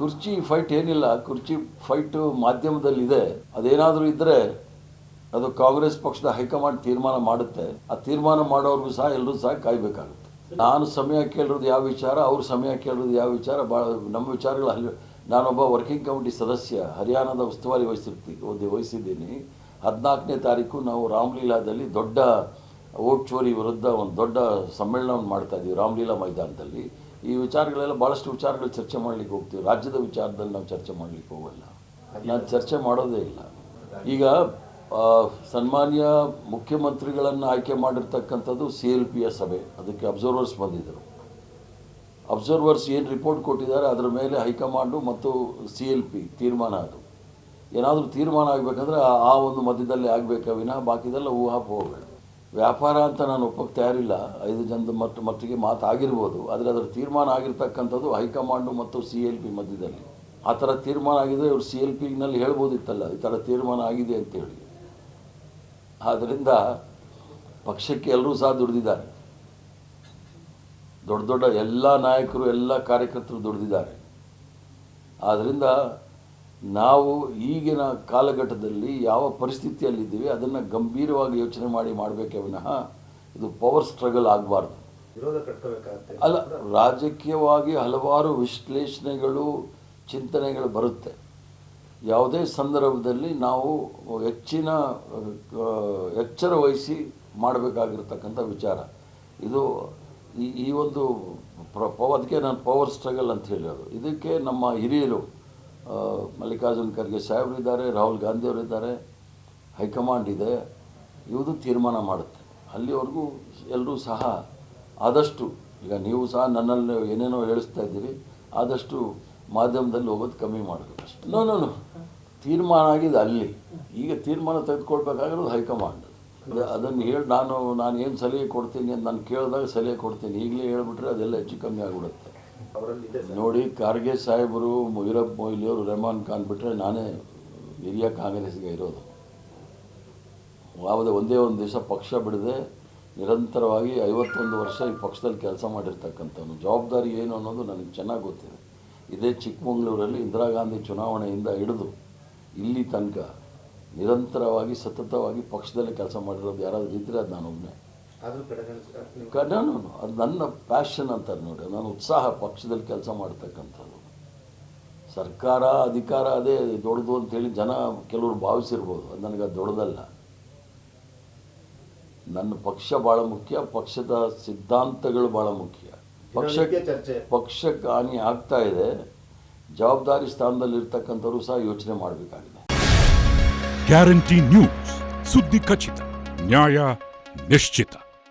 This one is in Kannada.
ಕುರ್ಚಿ ಫೈಟ್ ಏನಿಲ್ಲ, ಕುರ್ಚಿ ಫೈಟು ಮಾಧ್ಯಮದಲ್ಲಿದೆ. ಅದೇನಾದರೂ ಇದ್ದರೆ ಅದು ಕಾಂಗ್ರೆಸ್ ಪಕ್ಷದ ಹೈಕಮಾಂಡ್ ತೀರ್ಮಾನ ಮಾಡುತ್ತೆ. ಆ ತೀರ್ಮಾನ ಮಾಡೋರ್ಗೂ ಸಹ ಎಲ್ಲರೂ ಸಹ ಕಾಯಬೇಕಾಗುತ್ತೆ. ನಾನು ಸಮಯ ಕೇಳಿರೋದು ಯಾವ ವಿಚಾರ, ಅವ್ರ ಸಮಯ ಕೇಳಿರೋದು ಯಾವ ವಿಚಾರ ಭಾಳ ನಮ್ಮ ವಿಚಾರಗಳು ಅಲ್ಲಿ, ನಾನೊಬ್ಬ ವರ್ಕಿಂಗ್ ಕಮಿಟಿ ಸದಸ್ಯ, ಹರಿಯಾಣದ ಉಸ್ತುವಾರಿ ವಹಿಸಿರ್ತೀನಿ ವಹಿಸಿದ್ದೀನಿ. ಹದಿನಾಲ್ಕನೇ ತಾರೀಕು ನಾವು ರಾಮಲೀಲಾದಲ್ಲಿ ದೊಡ್ಡ ಓಟ್ ಚೋರಿ ವಿರುದ್ಧ ಒಂದು ದೊಡ್ಡ ಸಮ್ಮೇಳನವನ್ನು ಮಾಡ್ತಾ ಇದ್ದೀವಿ ರಾಮಲೀಲಾ ಮೈದಾನದಲ್ಲಿ. ಈ ವಿಚಾರಗಳೆಲ್ಲ ಭಾಳಷ್ಟು ವಿಚಾರಗಳು ಚರ್ಚೆ ಮಾಡಲಿಕ್ಕೆ ಹೋಗ್ತೀವಿ. ರಾಜ್ಯದ ವಿಚಾರದಲ್ಲಿ ನಾವು ಚರ್ಚೆ ಮಾಡಲಿಕ್ಕೆ ಹೋಗಲ್ಲ. ನಾನು ಚರ್ಚೆ ಮಾಡೋದೇ ಇಲ್ಲ. ಈಗ ಸನ್ಮಾನ್ಯ ಮುಖ್ಯಮಂತ್ರಿಗಳನ್ನು ಆಯ್ಕೆ ಮಾಡಿರ್ತಕ್ಕಂಥದ್ದು ಸಿ ಎಲ್ ಪಿಯ ಸಭೆ. ಅದಕ್ಕೆ ಅಬ್ಸರ್ವರ್ಸ್ ಬಂದಿದ್ದರು. ಅಬ್ಸರ್ವರ್ಸ್ ಏನು ರಿಪೋರ್ಟ್ ಕೊಟ್ಟಿದ್ದಾರೆ, ಅದರ ಮೇಲೆ ಹೈಕಮಾಂಡು ಮತ್ತು ಸಿ ಎಲ್ ಪಿ ತೀರ್ಮಾನ ಅದು. ಏನಾದರೂ ತೀರ್ಮಾನ ಆಗಬೇಕಂದ್ರೆ ಆ ಒಂದು ಮಧ್ಯದಲ್ಲಿ ಆಗಬೇಕ ವಿನಃ, ಬಾಕಿದೆಲ್ಲ ಊಹಾಪೋಹಗಳು. ವ್ಯಾಪಾರ ಅಂತ ನಾನು ಒಪ್ಪಕ್ಕೆ ತಯಾರಿಲ್ಲ ಐದು ಜನದ ಮಟ್ಟ, ಮಟ್ಟಿಗೆ ಮಾತಾಗಿರ್ಬೋದು. ಆದರೆ ಅದರ ತೀರ್ಮಾನ ಆಗಿರ್ತಕ್ಕಂಥದ್ದು ಹೈಕಮಾಂಡು ಮತ್ತು ಸಿ ಎಲ್ ಪಿ ಮಧ್ಯದಲ್ಲಿ. ಆ ಥರ ತೀರ್ಮಾನ ಆಗಿದೆ ಇವರು ಸಿ ಎಲ್ ಪಿನಲ್ಲಿ ಹೇಳ್ಬೋದಿತ್ತಲ್ಲ. ಈ ಥರ ತೀರ್ಮಾನ ಆಗಿದೆ ಅಂತೇಳಿ. ಆದ್ದರಿಂದ ಪಕ್ಷಕ್ಕೆ ಎಲ್ಲರೂ ಸಹ ದುಡಿದಿದ್ದಾರೆ. ದೊಡ್ಡ ದೊಡ್ಡ ಎಲ್ಲ ನಾಯಕರು, ಎಲ್ಲ ಕಾರ್ಯಕರ್ತರು ದುಡಿದಿದ್ದಾರೆ. ಆದ್ದರಿಂದ ನಾವು ಈಗಿನ ಕಾಲಘಟ್ಟದಲ್ಲಿ ಯಾವ ಪರಿಸ್ಥಿತಿಯಲ್ಲಿದ್ದೀವಿ ಅದನ್ನು ಗಂಭೀರವಾಗಿ ಯೋಚನೆ ಮಾಡಿ ಮಾಡಬೇಕೇ ವಿನಃ ಇದು ಪವರ್ ಸ್ಟ್ರಗಲ್ ಆಗಬಾರ್ದು. ಅಲ್ಲ ರಾಜಕೀಯವಾಗಿ ಹಲವಾರು ವಿಶ್ಲೇಷಣೆಗಳು ಚಿಂತನೆಗಳು ಬರುತ್ತೆ. ಯಾವುದೇ ಸಂದರ್ಭದಲ್ಲಿ ನಾವು ಹೆಚ್ಚಿನ ಎಚ್ಚರ ವಹಿಸಿ ಮಾಡಬೇಕಾಗಿರ್ತಕ್ಕಂಥ ವಿಚಾರ. ಇದು ಈ ಈ ಒಂದು ಅದಕ್ಕೆ ನಾನು ಪವರ್ ಸ್ಟ್ರಗಲ್ ಅಂತ ಹೇಳೋದು ಇದಕ್ಕೆ ನಮ್ಮ ಹಿರಿಯರು ಮಲ್ಲಿಕಾರ್ಜುನ್ ಖರ್ಗೆ ಸಾಹೇಬರು ಇದ್ದಾರೆ ರಾಹುಲ್ ಗಾಂಧಿ ಇದ್ದಾರೆ ಹೈಕಮಾಂಡ್ ಇದೆ ಇವುದು ತೀರ್ಮಾನ ಮಾಡುತ್ತೆ. ಅಲ್ಲಿವರೆಗೂ ಎಲ್ಲರೂ ಸಹ ಆದಷ್ಟು, ಈಗ ನೀವು ಸಹ ನನ್ನಲ್ಲಿ ಏನೇನೋ ಹೇಳಿಸ್ತಾ ಇದ್ದೀರಿ, ಆದಷ್ಟು ಮಾಧ್ಯಮದಲ್ಲಿ ಹೋಗೋದು ಕಮ್ಮಿ ಮಾಡಬೇಕು ನೋ ನೋ ನೋ ತೀರ್ಮಾನ ಆಗಿದೆ ಅಲ್ಲಿ. ಈಗ ತೀರ್ಮಾನ ತೆಗೆದುಕೊಳ್ಬೇಕಾಗಿರೋದು ಹೈಕಮಾಂಡ್. ಅದು- ಅದನ್ನು ಹೇಳಿ ನಾನು ನಾನು ಏನು ಸಲಹೆ ಕೊಡ್ತೀನಿ ಅಂತ ನಾನು ಕೇಳಿದಾಗ ಸಲಹೆ ಕೊಡ್ತೀನಿ. ಈಗಲೇ ಹೇಳಿಬಿಟ್ರೆ ಅದೆಲ್ಲ ಹೆಚ್ಚು ಕಮ್ಮಿ ಆಗಿಬಿಡುತ್ತೆ. ನೋಡಿ, ಖಾರ್ಗೆ ಸಾಹೇಬರು ಮುಜರಬ್ ಮೊಯ್ಲಿಯವರು, ರೆಹಮಾನ್ ಖಾನ್ ಬಿಟ್ಟರೆ ನಾನೇ ಹಿರಿಯ ಕಾಂಗ್ರೆಸ್ಗೆ ಇರೋದು. ಯಾವುದೇ ಒಂದೇ ಒಂದು ದಿವಸ ಪಕ್ಷ ಬಿಡದೆ ನಿರಂತರವಾಗಿ ಐವತ್ತೊಂದು ವರ್ಷ ಈ ಪಕ್ಷದಲ್ಲಿ ಕೆಲಸ ಮಾಡಿರ್ತಕ್ಕಂಥವ್ನು. ಜವಾಬ್ದಾರಿ ಏನು ಅನ್ನೋದು ನನಗೆ ಚೆನ್ನಾಗಿ ಗೊತ್ತಿದೆ. ಇದೇ ಚಿಕ್ಕಮಗಳೂರಲ್ಲಿ ಇಂದಿರಾ ಗಾಂಧಿ ಚುನಾವಣೆಯಿಂದ ಹಿಡಿದು ಇಲ್ಲಿ ತನಕ ನಿರಂತರವಾಗಿ ಸತತವಾಗಿ ಪಕ್ಷದಲ್ಲಿ ಕೆಲಸ ಮಾಡಿರೋದು ಯಾರಾದರೂ ಇದ್ದರೆ ಅದು ನಾನೊಬ್ಬನೇ ಆದ್ರೂ ನಾನು ಅದು ನನ್ನ ಪ್ಯಾಷನ್ ಅಂತ ನೋಡಿ. ನಾನು ಉತ್ಸಾಹ ಪಕ್ಷದಲ್ಲಿ ಕೆಲಸ ಮಾಡ್ತಕ್ಕಂಥದ್ದು. ಸರ್ಕಾರ ಅಧಿಕಾರ ಅದೇ ದೊಡ್ಡದು ಅಂತೇಳಿ ಜನ ಕೆಲವರು ಭಾವಿಸಿರ್ಬೋದು. ಅದು ನನಗೆ ಅದು ದೊಡ್ಡದಲ್ಲ. ನನ್ನ ಪಕ್ಷ ಭಾಳ ಮುಖ್ಯ ಪಕ್ಷದ ಸಿದ್ಧಾಂತಗಳು ಭಾಳ ಮುಖ್ಯ. ಪಕ್ಷಕ್ಕೆ ಚರ್ಚೆ. ಪಕ್ಷಕ್ಕೆ ಹಾನಿ ಆಗ್ತಾ ಇದೆ. ಜವಾಬ್ದಾರಿ ಸ್ಥಾನದಲ್ಲಿರ್ತಕ್ಕಂಥವ್ರು ಸಹ ಯೋಚನೆ ಮಾಡಬೇಕಾಗಿದೆ. Guarantee news. ಸುದ್ದಿ ಖಚಿತ. ನ್ಯಾಯ ನಿಶ್ಚಿತ.